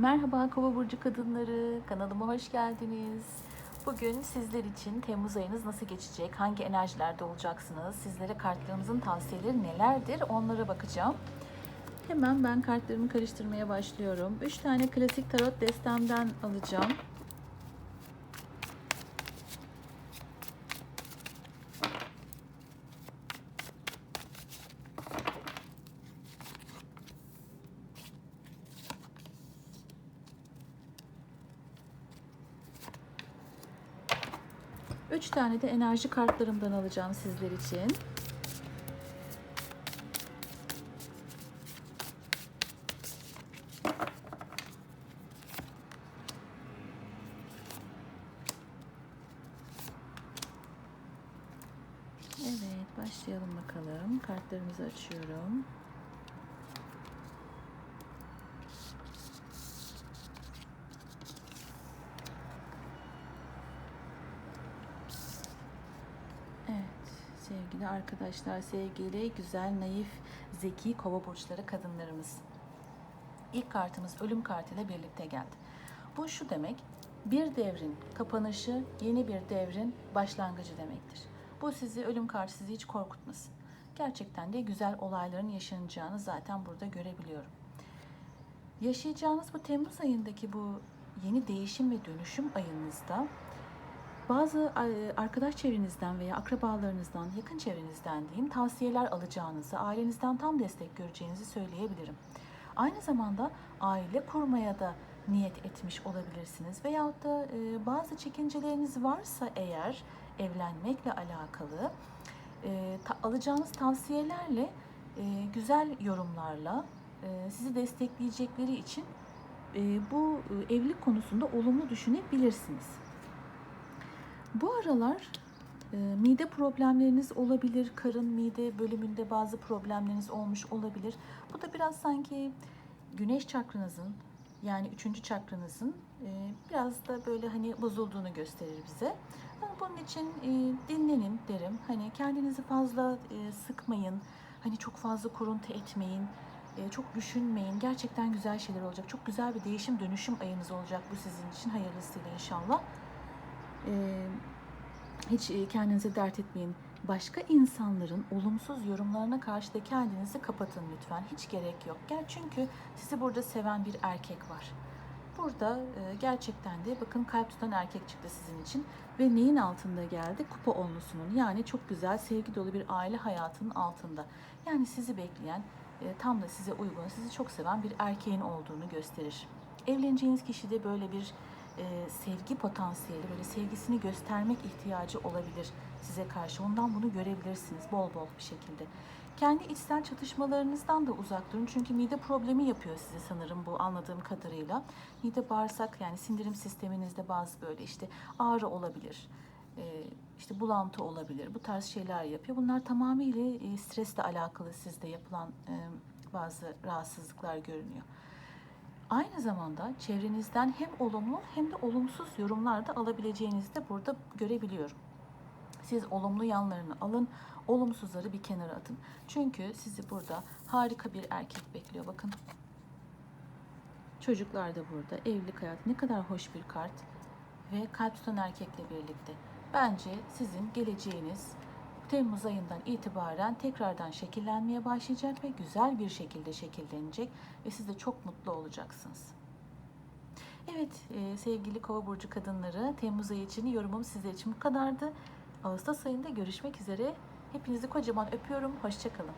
Merhaba Kova burcu kadınları, kanalıma hoş geldiniz. Bugün sizler için Temmuz ayınız nasıl geçecek, hangi enerjilerde olacaksınız, sizlere kartlarımızın tavsiyeleri nelerdir onlara bakacağım. Hemen ben kartlarımı karıştırmaya başlıyorum. 3 tane klasik tarot destemden alacağım. Üç tane de enerji kartlarımdan alacağım sizler için. Evet, başlayalım bakalım. Kartlarımızı açıyorum. Evet, sevgili arkadaşlar, sevgili, güzel, naif, zeki kova burçları kadınlarımız. İlk kartımız ölüm kartıyla birlikte geldi. Bu şu demek, bir devrin kapanışı, yeni bir devrin başlangıcı demektir. Bu sizi, ölüm kartı sizi hiç korkutmasın. Gerçekten de güzel olayların yaşanacağını zaten burada görebiliyorum. Yaşayacağınız bu Temmuz ayındaki bu yeni değişim ve dönüşüm ayınızda bazı e, arkadaş çevrenizden veya akrabalarınızdan, yakın çevrenizden diyeyim tavsiyeler alacağınızı, ailenizden tam destek göreceğinizi söyleyebilirim. Aynı zamanda aile kurmaya da niyet etmiş olabilirsiniz. Veyahut da e, bazı çekinceleriniz varsa eğer evlenmekle alakalı e, ta, alacağınız tavsiyelerle, e, güzel yorumlarla e, sizi destekleyecekleri için e, bu e, evlilik konusunda olumlu düşünebilirsiniz. Bu aralar e, mide problemleriniz olabilir, karın mide bölümünde bazı problemleriniz olmuş olabilir. Bu da biraz sanki güneş çakranızın yani üçüncü çakranızın e, biraz da böyle hani bozulduğunu gösterir bize. Ama bunun için e, dinlenin derim. Hani kendinizi fazla e, sıkmayın. Hani çok fazla kuruntu etmeyin. E, çok düşünmeyin. Gerçekten güzel şeyler olacak. Çok güzel bir değişim dönüşüm ayınız olacak bu sizin için. Hayırlısıyla inşallah. Hiç kendinize dert etmeyin. Başka insanların olumsuz yorumlarına karşı da kendinizi kapatın lütfen. Hiç gerek yok. Gel çünkü sizi burada seven bir erkek var. Burada gerçekten de bakın kalp tutan erkek çıktı sizin için ve neyin altında geldi? Kupa onlusunun yani çok güzel sevgi dolu bir aile hayatının altında. Yani sizi bekleyen tam da size uygun, sizi çok seven bir erkeğin olduğunu gösterir. Evleneceğiniz kişi de böyle bir e, sevgi potansiyeli, böyle sevgisini göstermek ihtiyacı olabilir size karşı. Ondan bunu görebilirsiniz bol bol bir şekilde. Kendi içsel çatışmalarınızdan da uzak durun. Çünkü mide problemi yapıyor size sanırım bu anladığım kadarıyla. Mide bağırsak yani sindirim sisteminizde bazı böyle işte ağrı olabilir. e, işte bulantı olabilir. Bu tarz şeyler yapıyor. Bunlar tamamıyla e, stresle alakalı sizde yapılan e, bazı rahatsızlıklar görünüyor. Aynı zamanda çevrenizden hem olumlu hem de olumsuz yorumlar da alabileceğinizi de burada görebiliyorum. Siz olumlu yanlarını alın, olumsuzları bir kenara atın. Çünkü sizi burada harika bir erkek bekliyor. Bakın. Çocuklar da burada. Evlilik hayatı ne kadar hoş bir kart. Ve kalp tutan erkekle birlikte. Bence sizin geleceğiniz Temmuz ayından itibaren tekrardan şekillenmeye başlayacak ve güzel bir şekilde şekillenecek ve siz de çok mutlu olacaksınız. Evet e, sevgili kova burcu kadınları Temmuz ayı için yorumum sizler için bu kadardı. Ağustos ayında görüşmek üzere. Hepinizi kocaman öpüyorum. Hoşçakalın.